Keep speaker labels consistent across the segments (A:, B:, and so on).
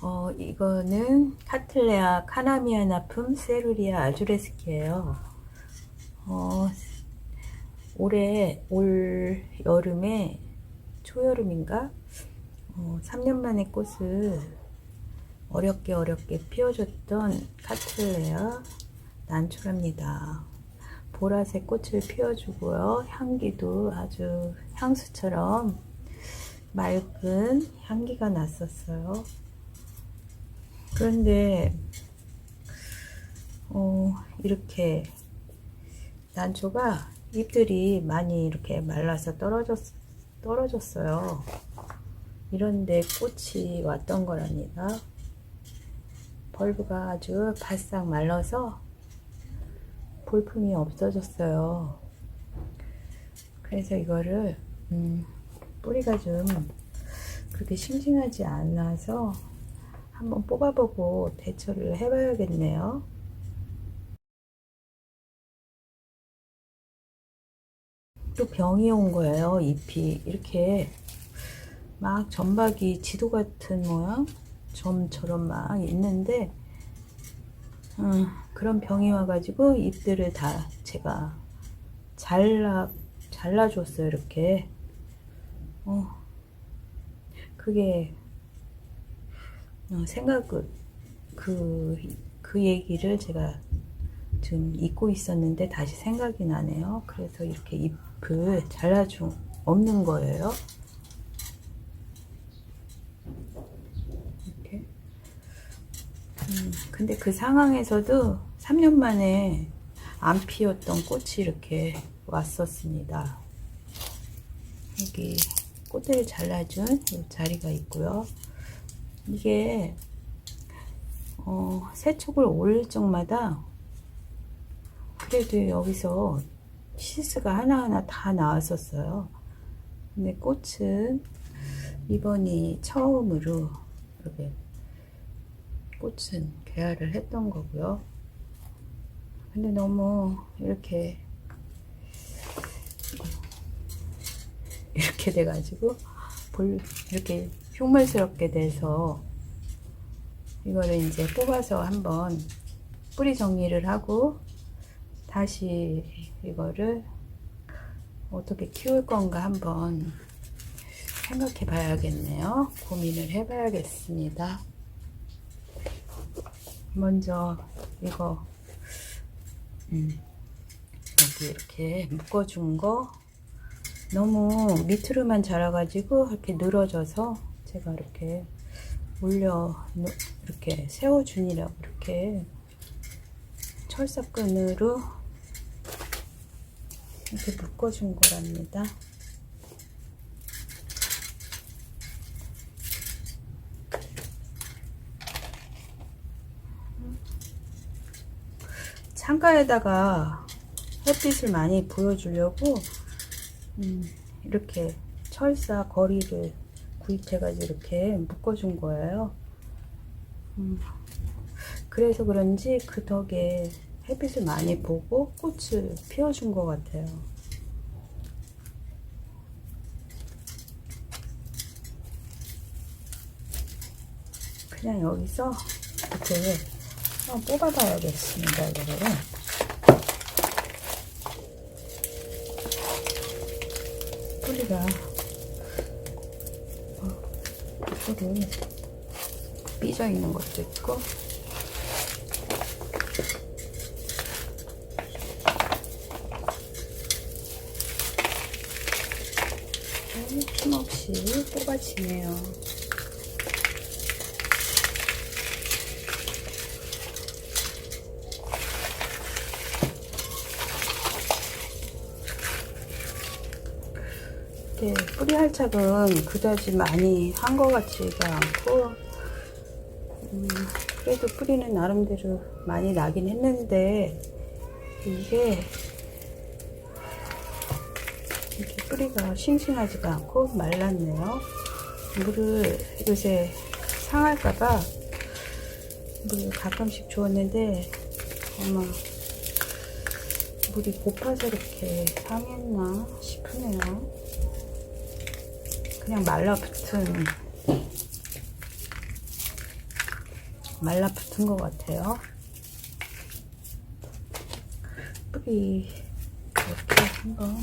A: 어, 이거는 카틀레아 카나미아나품 세루리아 아주레스키예요. 어, 올해 올 여름에 초여름인가? 어, 3년 만에 꽃을 어렵게 어렵게 피워줬던 카틀레아 난초랍니다. 보라색 꽃을 피워주고요. 향기도 아주 향수처럼 맑은 향기가 났었어요. 그런데 어, 이렇게 난초가 잎들이 많이 이렇게 말라서 떨어졌, 떨어졌어요. 이런데 꽃이 왔던 거랍니다. 벌브가 아주 바싹 말라서 볼품이 없어졌어요. 그래서 이거를 음, 뿌리가 좀 그렇게 싱싱하지 않아서 한번 뽑아보고 대처를 해봐야겠네요. 또 병이 온 거예요. 잎이 이렇게 막 점박이 지도 같은 모양 점처럼 막 있는데 음, 그런 병이 와가지고 잎들을 다 제가 잘라 잘라줬어요 이렇게 어 그게 어, 생각을 그, 그 얘기를 제가 좀 잊고 있었는데 다시 생각이 나네요. 그래서 이렇게 잎을 잘라주 없는 거예요. 이렇게. 음, 근데 그 상황에서도 3년 만에 안 피웠던 꽃이 이렇게 왔었습니다. 여기 꽃을 잘라준 이 자리가 있고요. 이게 어, 세척을 올릴 적마다 그래도 여기서 시스가 하나하나 다 나왔었어요. 근데 꽃은 이번이 처음으로 이렇게 꽃은 개화를 했던 거고요. 근데 너무 이렇게 이렇게 돼가지고 볼 이렇게 흉물스럽게 돼서 이거를 이제 뽑아서 한번 뿌리 정리를 하고 다시 이거를 어떻게 키울 건가 한번 생각해 봐야겠네요. 고민을 해 봐야겠습니다. 먼저 이거 음, 여기 이렇게 묶어준 거 너무 밑으로만 자라가지고 이렇게 늘어져서 제가 이렇게 올려 이렇게 세워주니라고 이렇게 철사끈으로 이렇게 묶어준 거랍니다. 창가에다가 햇빛을 많이 보여주려고 음, 이렇게 철사 거리를 구입해가지고 이렇게 묶어준 거예요. 음, 그래서 그런지 그 덕에 햇빛을 많이 보고 꽃을 피워준 것 같아요. 그냥 여기서 이렇게 한번 뽑아봐야겠습니다. 이거를. 뿌리가 뿌리 삐져 있는 것도 있고 힘없이 뽑아지네요. 뿌리 할착은 그다지 많이 한 것 같지가 않고 음, 그래도 뿌리는 나름대로 많이 나긴 했는데 이게 이렇게 뿌리가 싱싱하지가 않고 말랐네요. 물을 요새 상할까봐 물을 가끔씩 주었는데 아마 물이 고파서 이렇게 상했나 싶으네요. 그냥 말라붙은 말라붙은 것 같아요. 뿌리 이렇게 한번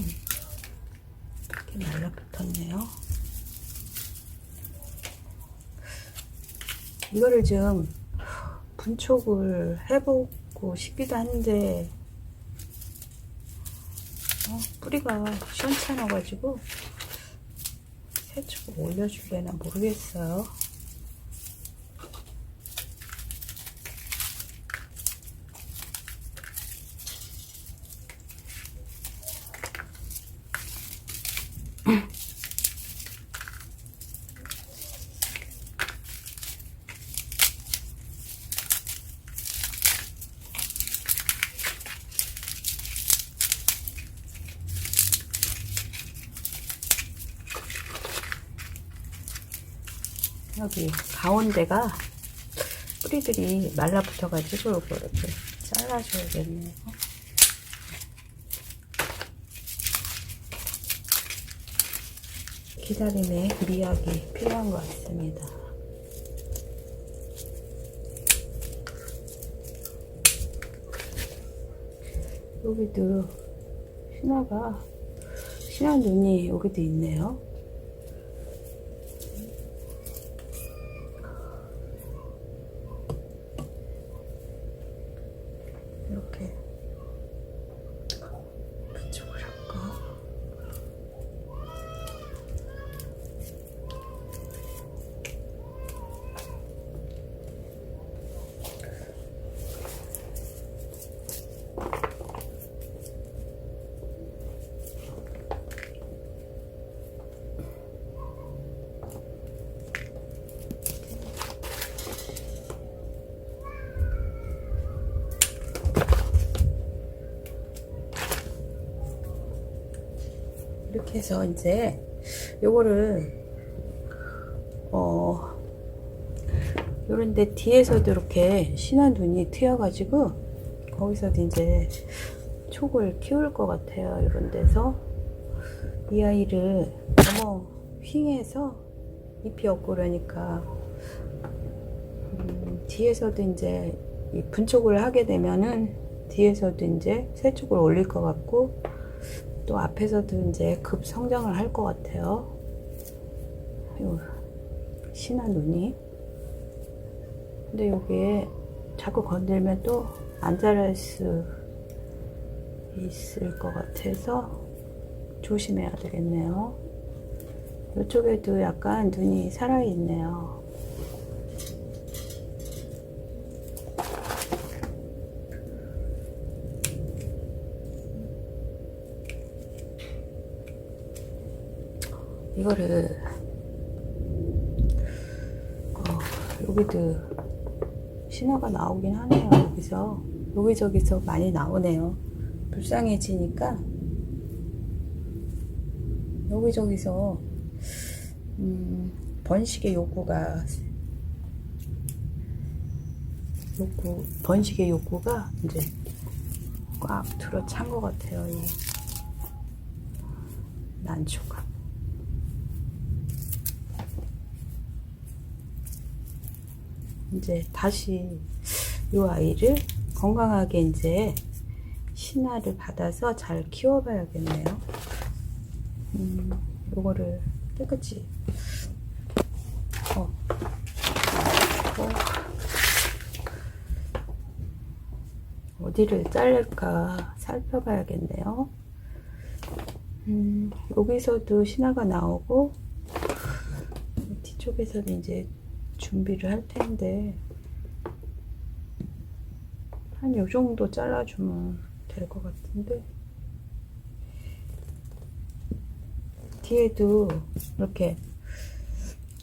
A: 이렇게 말라붙었네요. 이거를 좀 분촉을 해보고 싶기도 한데 어, 뿌리가 시원찮아가지고 세축 올려줄래나 모르겠어요. 여기 가운데가 뿌리들이 말라붙어가지고 이거 이렇게 잘라줘야겠네요. 기다림에 미약이 필요한 것 같습니다. 여기도 신화가 신화 눈이 여기도 있네요. 이렇게 해서 이제 요거를 어 요런데 뒤에서도 이렇게 신한 눈이 트여가지고 거기서도 이제 촉을 키울 것 같아요 이런 데서. 이 아이를 너무 휭해서 잎이 없고 그러니까 음, 뒤에서도 이제 이 분촉을 하게 되면은 뒤에서도 이제 세촉을 올릴 것 같고 또 앞에서도 이제 급 성장을 할 것 같아요. 요 신한 눈이. 근데 여기에 자꾸 건들면 또 안 자랄 수 있을 것 같아서 조심해야 되겠네요. 이쪽에도 약간 눈이 살아있네요. 이거를 어, 여기도 신호가 나오긴 하네요 여기서. 여기저기서 많이 나오네요. 불쌍해지니까. 여기저기서 음, 번식의 욕구가 욕구 번식의 욕구가 이제 꽉 들어찬 것 같아요 이 난초가 이제 다시 이 아이를 건강하게 이제 신화를 받아서 잘 키워봐야겠네요. 음, 요거를 깨끗이 어, 어, 어디를 자를까 살펴봐야겠네요. 음, 여기서도 신화가 나오고 뒤쪽에서도 이제 준비를 할 텐데. 한 요 정도 잘라주면 될 것 같은데. 뒤에도 이렇게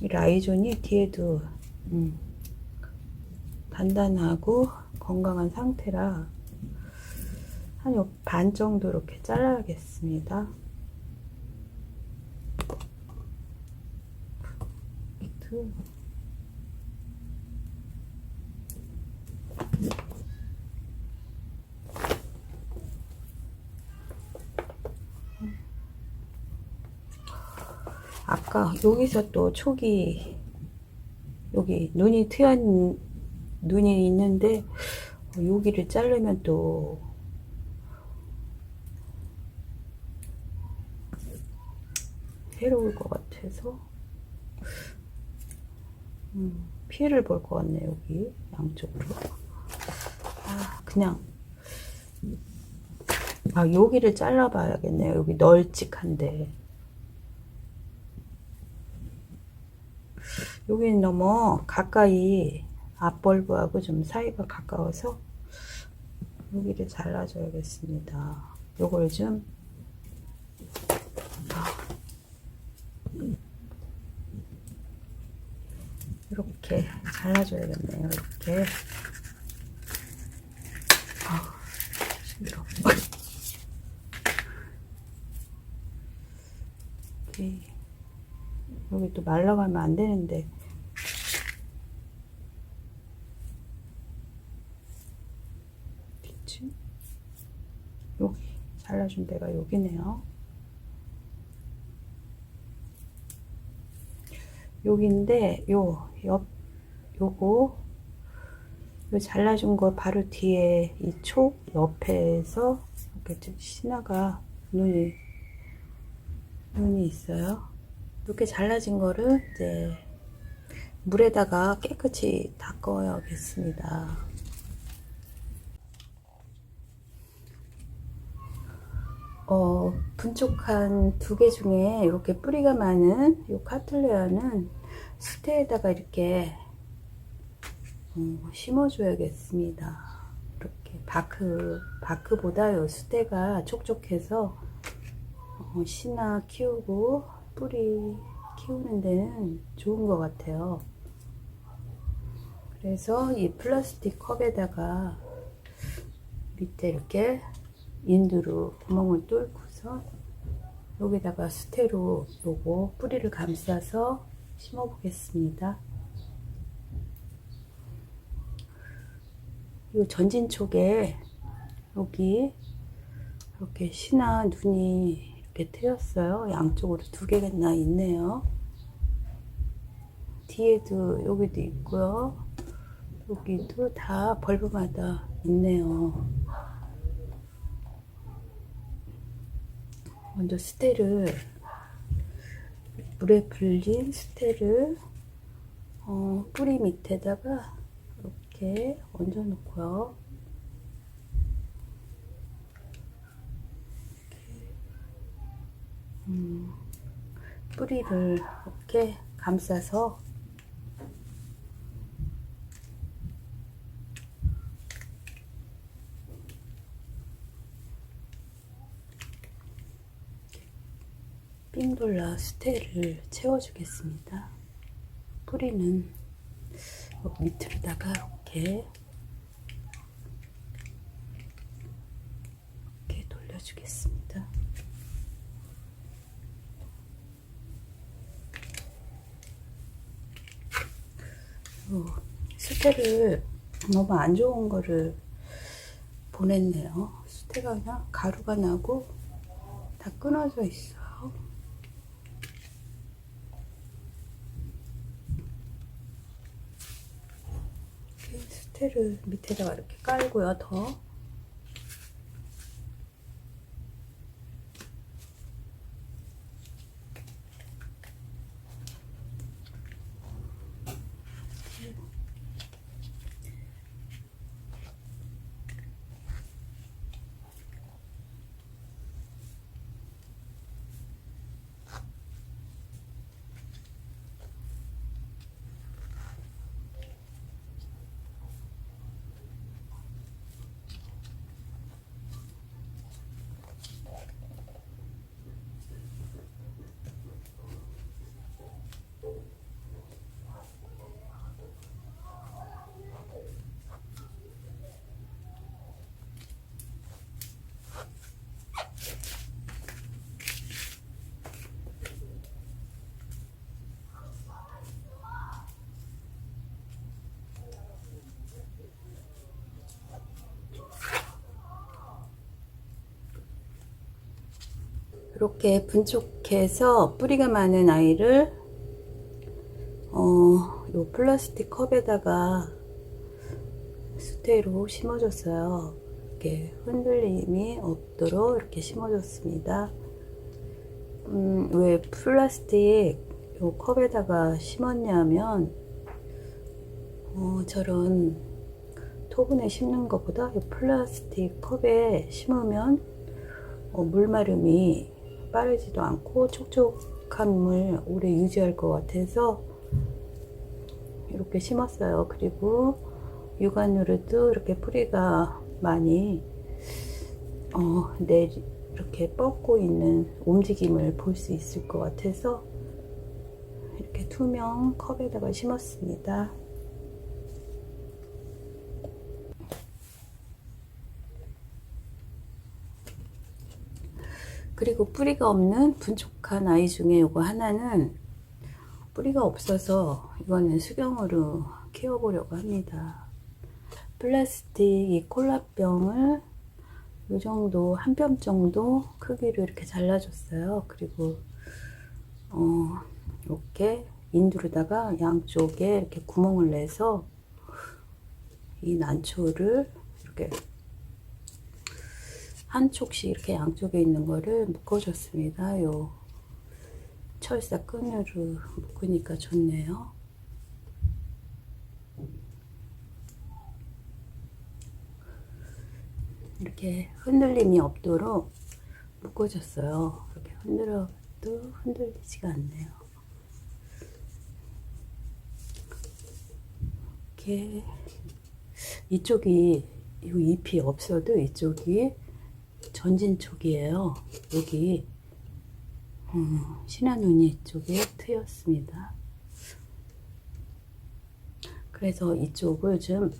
A: 이 라이존이 뒤에도 음, 단단하고 건강한 상태라 한 반 정도 이렇게 잘라야겠습니다. 밑 에 아까 여기서 또 촉이 여기 눈이 트여 눈이 있는데 어, 여기를 자르면 또 해로울 것 같아서 음, 피해를 볼 것 같네 여기 양쪽으로. 아 그냥 아 여기를 잘라봐야겠네요. 여기 널찍한데 여기는 너무 가까이 앞벌브하고 좀 사이가 가까워서 여기를 잘라줘야겠습니다 요걸 좀 이렇게 잘라줘야겠네요. 이렇게. 아우, 힘들어. 이렇게. 또 말라가면 안 되는데. 그치? 여기 잘라준 데가 여기네요. 여기인데 요 옆 요거 요 잘라준 거 바로 뒤에 이 촉 옆에서 이렇게 좀 신화가 눈이 눈이 있어요. 이렇게 잘라진 거를 이제 물에다가 깨끗이 닦아야겠습니다. 어, 분촉한 두 개 중에 이렇게 뿌리가 많은 이 카틀레아는 수태에다가 이렇게 어, 심어줘야겠습니다. 이렇게 바크, 바크보다 이 수태가 촉촉해서 어, 신화 키우고 뿌리 키우는 데는 좋은 것 같아요. 그래서 이 플라스틱 컵에다가 밑에 이렇게 인두로 구멍을 뚫고서 여기다가 수태로 요거 뿌리를 감싸서 심어 보겠습니다. 요 전진 쪽에 여기 이렇게 신화 눈이 이렇게 트였어요. 양쪽으로 두 개나 있네요. 뒤에도 여기도 있고요. 여기도 다 벌브마다 있네요. 먼저 스테를 물에 불린 스테를 어, 뿌리 밑에다가 이렇게 얹어 놓고요. 음, 뿌리를 이렇게 감싸서 삥돌라 스테를 채워주겠습니다. 뿌리는 밑으로다가 이렇게 이렇게 돌려주겠습니다. 어, 수태를 너무 안 좋은 거를 보냈네요. 수태가 그냥 가루가 나고 다 끊어져 있어요. 수태를 밑에다가 이렇게 깔고요. 더 이렇게 분촉해서 뿌리가 많은 아이를 어, 요 플라스틱 컵에다가 수태로 심어줬어요. 이렇게 흔들림이 없도록 이렇게 심어줬습니다. 음, 왜 플라스틱 요 컵에다가 심었냐면 어, 저런 토분에 심는 것보다 이 플라스틱 컵에 심으면 어, 물마름이 빠르지도 않고 촉촉함을 오래 유지할 것 같아서 이렇게 심었어요. 그리고 육안으로도 이렇게 뿌리가 많이 어, 내리, 이렇게 뻗고 있는 움직임을 볼 수 있을 것 같아서 이렇게 투명 컵에다가 심었습니다. 그리고 뿌리가 없는 분촉한 아이 중에 요거 하나는 뿌리가 없어서 이거는 수경으로 키워보려고 합니다. 플라스틱 이 콜라병을 이 정도 한 뼘 정도 크기로 이렇게 잘라줬어요. 그리고 어, 이렇게 인두르다가 양쪽에 이렇게 구멍을 내서 이 난초를 이렇게 한 촉씩 이렇게 양쪽에 있는 거를 묶어줬습니다. 요 철사 끈으로 묶으니까 좋네요. 이렇게 흔들림이 없도록 묶어줬어요. 이렇게 흔들어도 흔들리지가 않네요. 이렇게 이쪽이 이 잎이 없어도 이쪽이 전진 쪽이에요. 여기 음, 신한눈이 쪽에 트였습니다. 그래서 이쪽을 좀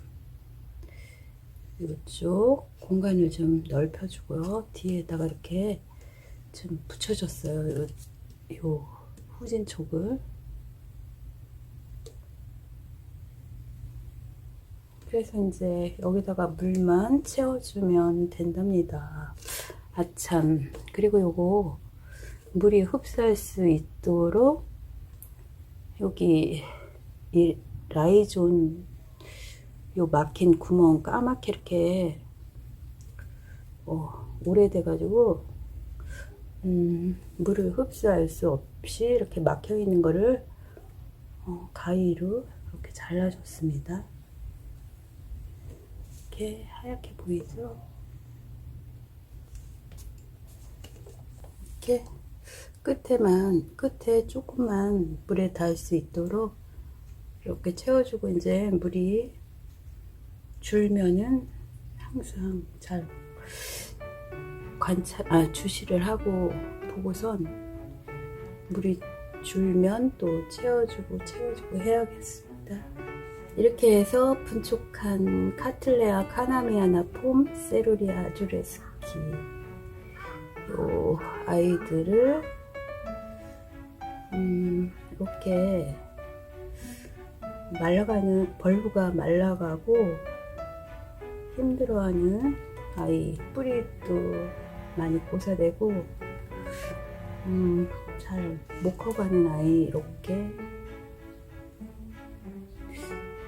A: 이쪽 공간을 좀 넓혀주고요. 뒤에다가 이렇게 좀 붙여줬어요. 요, 요 후진 촉을. 그래서 이제 여기다가 물만 채워주면 된답니다. 아참. 그리고 요거 물이 흡수할 수 있도록 여기 이 라이존 요 막힌 구멍 까맣게 이렇게 어, 오래돼 가지고 음, 물을 흡수할 수 없이 이렇게 막혀 있는 거를 어, 가위로 이렇게 잘라줬습니다. 이렇게 하얗게 보이죠? 이렇게 끝에만 끝에 조금만 물에 닿을 수 있도록 이렇게 채워주고 이제 물이 줄면은 항상 잘 관찰, 아, 주시를 하고 보고선 물이 줄면 또 채워주고 채워주고 해야겠습니다. 이렇게 해서 분촉한 카틀레아 카나미아나 폼 세루리아 주레스키 요 아이들을 음, 이렇게 말라가는 벌브가 말라가고 힘들어하는 아이 뿌리도 많이 고사되고 음, 잘 못 커가는 아이 이렇게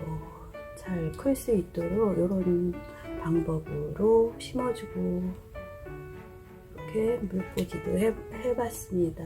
A: 어, 잘클 수 있도록 이런 방법으로 심어주고 이렇게 물꽂이도 해, 해봤습니다.